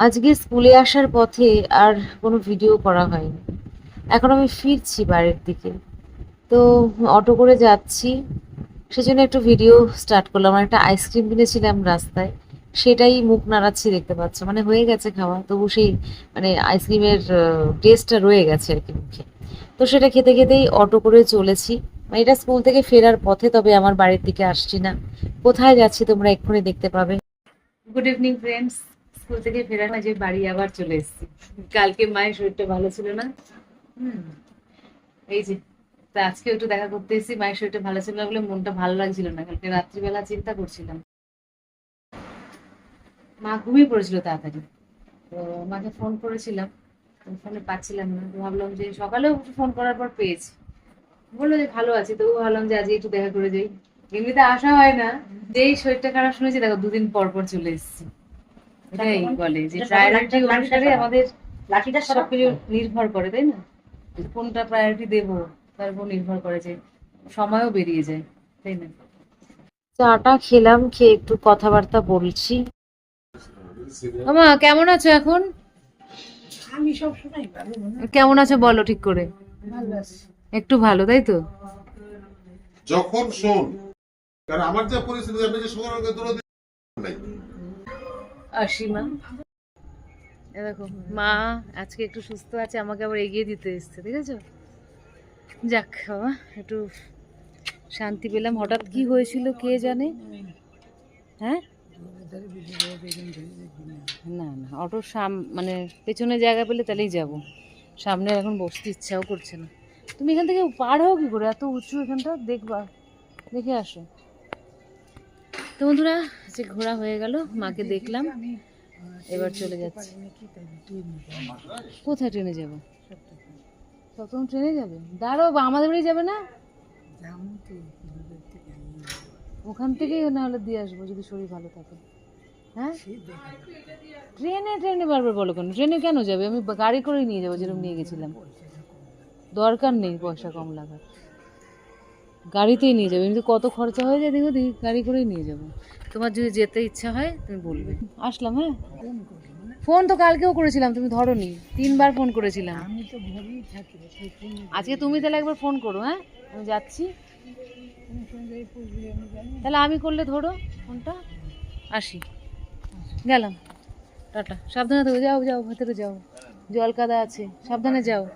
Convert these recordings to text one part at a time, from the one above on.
আজকে স্কুলে আসার পথে আর কোনো ভিডিও করা হয়নি। এখন আমি ফিরছি বাড়ির দিকে। তো অটো করে যাচ্ছি। সেজন্য একটু ভিডিও স্টার্ট করলাম। একটা আইসক্রিম কিনেছিলাম রাস্তায়। সেটাই মুখ নাড়াচ্ছি দেখতে পাচ্ছ। মানে হয়ে গেছে খাওয়া। তবু সেই মানে আইসক্রিমের টেস্টটা রয়ে গেছে আর কি মুখে। তো সেটা খেতে খেতেই অটো করে চলেছি। মানে এটা স্কুল থেকে ফেরার পথে, তবে আমার বাড়ির দিকে আসছি না। কোথায় যাচ্ছি তোমরা এক্ষুনি দেখতে পাবে। গুড ইভিনিং ফ্রেন্ডস স্কুল থেকে ফেরার মাঝে বাড়ি আবার চলে এসেছি। কালকে মায়ের শরীরটা ভালো ছিল না। এই যে, তা আজকে একটু দেখা করতে এসেছি, মায়ের শরীরটা ভালো ছিল না বলে মনটা ভালো লাগছিল না। কালকে রাত্রিবেলা চিন্তা করছিলাম। মা ঘুমিয়ে পড়েছিল তাড়াতাড়ি। তো মাকে ফোন করেছিলাম ফোনে পাচ্ছিলাম না। তো ভাবলাম যে সকালেও ফোন করার পর পেয়েছি। বলল যে ভালো আছি তবু ভাবলাম যে আজকে একটু দেখা করে যাই। এমনিতে আসা হয় না যেই শরীরটা খারাপ শুনেছি, দেখো দুদিন পর পর চলে এসেছি। এটাই বলে যে প্রায়োরিটি অনুসারে আমাদের লাঠিটা সবকিছু নির্ভর করে তাই না? কোনটা প্রায়োরিটি দেব তার উপর নির্ভর করে যে সময়ও বেরিয়ে যায় তাই না? চাটা খেলাম খেয়ে একটু কথাবার্তা বলছি। মামা কেমন আছো এখন? আমি সব সময় কেমন আছো বলো ঠিক করে। একটু ভালো তাই তো? যখন শোন কারণ আমার যা পরিস্থিতি আমি যে নাই। অসীমা এ দেখো, মা আজকে একটু সুস্থ আছে, আমাকে আবার এগিয়ে দিতে এসছে, ঠিক আছে? যাক, বাবা, একটু শান্তি পেলাম। হঠাৎ কি হয়েছিল কে জানে? হ্যাঁ? না না, অটোর সাম মানে পেছনে জায়গা পেলে তাহলেই যাব। সামনে এখন বসতে ইচ্ছাও করছে না। তুমি এখান থেকে পার হও কি করে? এত উঁচু এখানটা? দেখবা, দেখে আসো। তো বন্ধুরা যে ঘোরা হয়ে গেল, মাকে দেখলাম। এবার চলে যাচ্ছি। কোথায় ট্রেনে যাব? সপ্তম ট্রেনে যাবে? দাঁড়ো আমাদের বাড়ি যাবে না? ওখান থেকেই না হলে দিয়ে আসব, যদি শরীর ভালো থাকে। হ্যাঁ? ট্রেনে ট্রেনে বারবার বলো কেন? ট্রেনে কেন যাবে? আমি গাড়ি করেই নিয়ে যাব, যেরকম নিয়ে গেছিলাম। দরকার নেই পয়সা কম লাগার। গাড়িতেই নিয়ে যাবে। এমনি কত খরচা হয়ে যায় দেখো দেখি গাড়ি করেই নিয়ে যাব। তোমার যদি যেতে ইচ্ছা হয় তুমি বলবে। আসলাম হ্যাঁ? ফোন তো কালকেও করেছিলাম তুমি ধরোনি। তিনবার ফোন করেছিলাম। আমি তো ঘরেই থাকি আজকে তুমি তাহলে একবার ফোন করো হ্যাঁ? আমি যাচ্ছি। তাহলে আমি করলে ধরো ফোনটা। আসি। গেলাম। টাটা। সাবধানে থাকো যাও যাও ভেতরে যাও। জল কাদা আছে। সাবধানে যাও।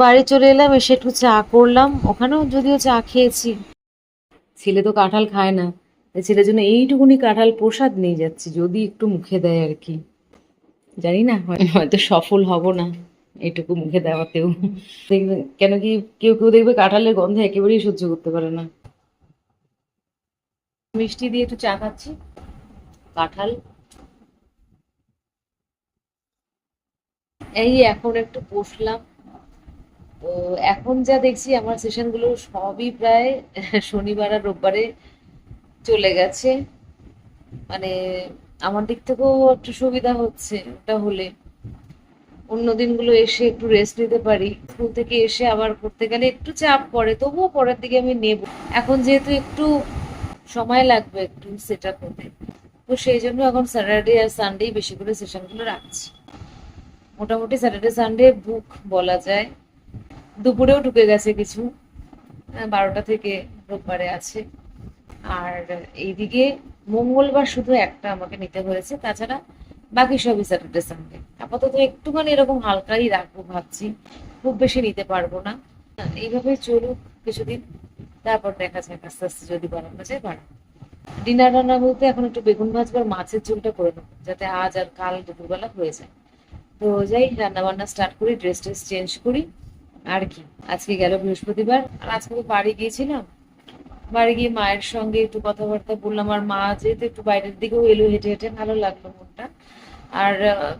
বাড়ি চলে এলাম, এসে একটু চা করলাম। ওখানেও যদিও চা খেয়েছি। ছেলে তো কাঁঠাল খায় না। ছেলের জন্য এইটুকুনি কাঁঠাল প্রসাদ নিয়ে যাচ্ছি, যদি একটু মুখে দেয় আর কি। জানি না হয়তো সফল হব না এটুকু মুখে দেওয়াতেও। দেখবে কেন কি কেউ কেউ দেখবে কাঁঠালের গন্ধে একেবারেই সহ্য করতে পারে না। মিষ্টি দিয়ে একটু চা খাচ্ছি। কাঁঠাল। এই এখন একটু বসলাম তো এখন যা দেখছি, আমার সেশনগুলো সবই প্রায় শনিবার আর রোববারে চলে গেছে। মানে আমার দিক থেকেও একটু সুবিধা হচ্ছে ওটা হলে। অন্য দিনগুলো এসে একটু রেস্ট নিতে পারি। স্কুল থেকে এসে আবার করতে গেলে একটু চাপ পড়ে, তবুও পরের দিকে আমি নেব। এখন যেহেতু একটু সময় লাগবে একটু সেট আপ হতে, তো সেই জন্য এখন স্যাটারডে আর সানডেই বেশি করে সেশনগুলো রাখছি। মোটামুটি স্যাটারডে সানডে বুক বলা যায়। দুপুরেও ঢুকে গেছে কিছু বারোটা থেকে রোববারে আছে। আর এইদিকে মঙ্গলবার শুধু একটা আমাকে নিতে হয়েছে, তাছাড়া বাকি সবই স্যাটারডে সানডে আপাতত একটুখানি এরকম হালকাই রাখব ভাবছি, খুব বেশি নিতে পারব না। এইভাবে চলুক কিছুদিন, তারপর দেখা যাক, আস্তে আস্তে যদি বাড়ানো যায়, বাড়াবো। ডিনার রান্না বলতে এখন একটু বেগুন ভাজবার মাছের ঝোলটা করে নেব, যাতে আজ আর কাল দুপুরবেলা হয়ে যায়। তো যাই রান্না বান্না স্টার্ট করি ড্রেস ট্রেস চেঞ্জ করি। আর কি? আজকে গেল বৃহস্পতিবার। আর আজকে বাড়ি গিয়েছিলাম। বাড়ি গিয়ে মায়ের সঙ্গে একটু কথাবার্তা বললাম, আর মা যেহেতু একটু বাইরের দিকেও এলো, হেঁটে হেঁটে ভালো লাগল মনটা। আর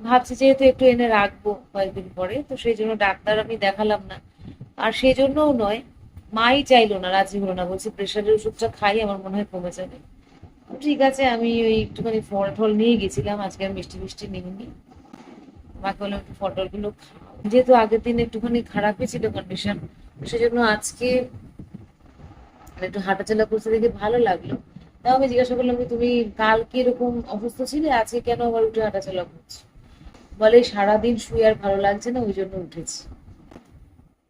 ভাবছি যেহেতু একটু এনে রাখব কয়েকদিন পরে, তো সেই জন্য ডাক্তার আমি দেখালাম না। আর সেই জন্যও নয়, মাই চাইলো না, রাজি হলো না। বলছে, প্রেশারের ওষুধটা খাই, আমার মনে হয় কমে যাবে। ঠিক আছে, আমি ওই একটুখানি ফল টল নিয়ে গেছিলাম। আজকে আর মিষ্টি মিষ্টি নিইনি। মাকে বললাম, একটু ফল টলগুলো খাও যেহেতু আগের দিন একটুখানি খারাপই ছিল কন্ডিশন সেজন্য আজকে মানে একটু হাঁটাচলা করতে দেখে ভালো লাগল। তাও আমি জিজ্ঞাসা করলাম যে, তুমি কালকে এরকম অসুস্থ ছিলে? আজকে কেন আবার উঠে হাঁটাচলা করছ? বলে, সারাদিন শুয়ে আর ভালো লাগছে না, ওই জন্য উঠেছি।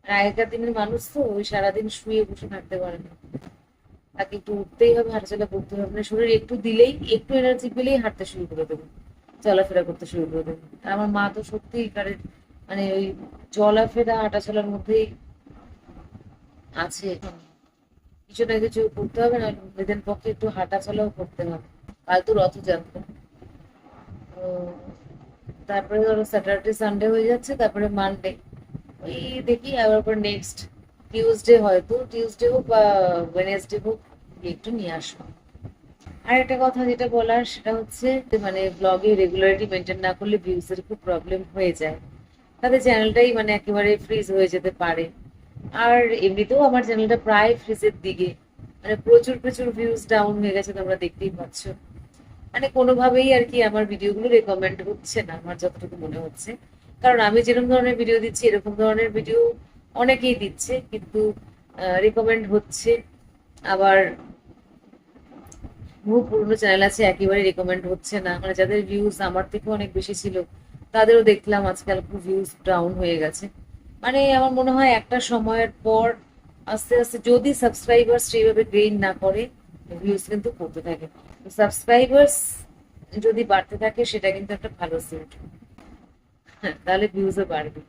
আর আগেকার দিনের মানুষ তো, ওই সারাদিন শুয়ে বসে থাকতে পারে না। তাকে একটু উঠতেই হবে, হাঁটাচলা করতে হবে। মানে শরীর একটু দিলেই, একটু এনার্জি পেলেই হাঁটতে শুরু করে দেবে, চলাফেরা করতে শুরু করে দেবে। আর আমার মা তো সত্যিই কারের মানে ওই চলাফেরা হাঁটাচলার মধ্যেই আছে। কিছু না কিছু করতে হবে, না মেয়েদের পক্ষে একটু হাঁটাচলাও করতে হবে। কাল তো রথযাত্রা তারপরে ধরো স্যাটারডে সানডে হয়ে যাচ্ছে, তারপরে মানডে ওই দেখি আবার পর নেক্সট টিউসডে হয়তো টিউসডে হোক বা ওয়েনেসডে হোক একটু নিয়ে আসব। আর একটা কথা যেটা বলার, সেটা হচ্ছে মানে ব্লগে রেগুলারিটি মেনটেন না করলে ভিউজের খুব প্রবলেম হয়ে যায়। তাদের চ্যানেলটাই মানে একেবারে ফ্রিজ হয়ে যেতে পারে। আর এমনিতেও আমার চ্যানেলটা প্রায় ফ্রিজের দিকে। মানে প্রচুর প্রচুর ভিউজ ডাউন হয়ে গেছে তোমরা দেখতেই পাচ্ছ। মানে কোনোভাবেই আর কি আমার ভিডিওগুলো রেকমেন্ড হচ্ছে না, আমার যতটুকু মনে হচ্ছে। কারণ আমি যেরকম ধরনের ভিডিও দিচ্ছি, এরকম ধরনের ভিডিও অনেকেই দিচ্ছে, কিন্তু রেকমেন্ড হচ্ছে। আবার বহু পুরনো চ্যানেল আছে, একেবারে রেকমেন্ড হচ্ছে না। মানে যাদের ভিউজ আমার থেকে অনেক বেশি ছিল তাদেরও দেখলাম আজকাল খুব ভিউজ ডাউন হয়ে গেছে। মানে আমার মনে হয় একটা সময়ের পর আস্তে আস্তে যদি সাবস্ক্রাইবার্স সেইভাবে গেইন না করে ভিউজ কিন্তু করতে থাকে। সাবস্ক্রাইবার্স যদি বাড়তে থাকে, সেটা কিন্তু একটা ভালো সিট হ্যাঁ তাহলে ভিউজও বাড়বে।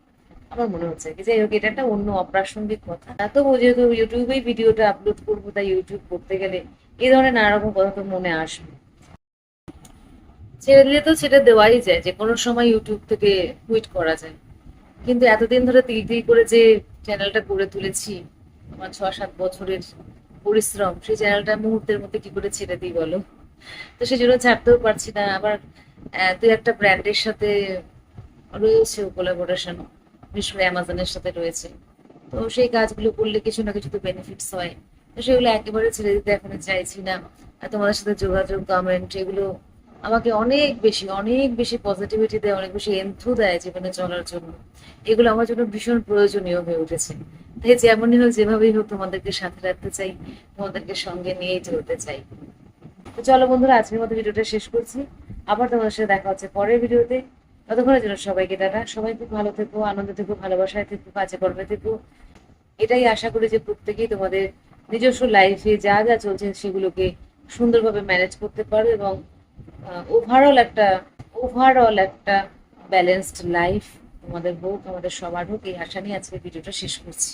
আমার মনে হচ্ছে কি, যাই হোক, এটা একটা অন্য অপ্রাসঙ্গিক কথা। তা এত যেহেতু ইউটিউবেই ভিডিওটা আপলোড করব, তাই ইউটিউব করতে গেলে এই ধরনের নানা রকম কথা তো মনে আসবে। ছেড়ে দিলে তো সেটা দেওয়াই যায়, যে কোনো সময় ইউটিউব থেকে টুইট করা যায়। কিন্তু এতদিন ধরে তিল তিল করে যে চ্যানেলটা গড়ে তুলেছি, আমার ছ সাত বছরের পরিশ্রম, সেই চ্যানেলটা মুহূর্তের মধ্যে কি করে ছেড়ে দিই বলো? তো সেই জন্য ছাড়তেও পারছি না। আবার তুই একটা ব্র্যান্ডের সাথে রয়েছে কোলাবোরেশন বিশেষ করে অ্যামাজনের সাথে রয়েছে। তো সেই কাজগুলো করলে কিছু না কিছু তো বেনিফিটস হয়। তো সেগুলো একেবারে ছেড়ে দিতে এখন চাইছি না। আর তোমাদের সাথে যোগাযোগ কমেন্ট এগুলো আমাকে অনেক বেশি অনেক বেশি পজিটিভিটি দেয়, অনেক বেশি এন্থু দেয় জীবনে চলার জন্য। এগুলো আমার জন্য ভীষণ প্রয়োজনীয় হয়ে উঠেছে। তাই যেমনই হোক, যেভাবেই হোক, তোমাদেরকে সাথে রাখতে চাই, তোমাদেরকে সঙ্গে নিয়েই চলতে চাই। তো চলো বন্ধুরা, আজকের মতো ভিডিওটা শেষ করছি। আবার তোমাদের সাথে দেখা হচ্ছে পরের ভিডিওতে। ততক্ষণের জন্য সবাইকে টাটা। সবাই খুব ভালো থেকো, আনন্দ থেকো, ভালোবাসায় থেকো, কাজে কর্মে থেকো। এটাই আশা করি যে প্রত্যেকেই তোমাদের নিজস্ব লাইফে যা যা চলছে সেগুলোকে সুন্দরভাবে ম্যানেজ করতে পারো এবং ওভারঅল একটা ওভারঅল একটা ব্যালেন্সড লাইফ তোমাদের হোক আমাদের সবার হোক, এই আশা নিয়ে আজকে ভিডিওটা শেষ করছি।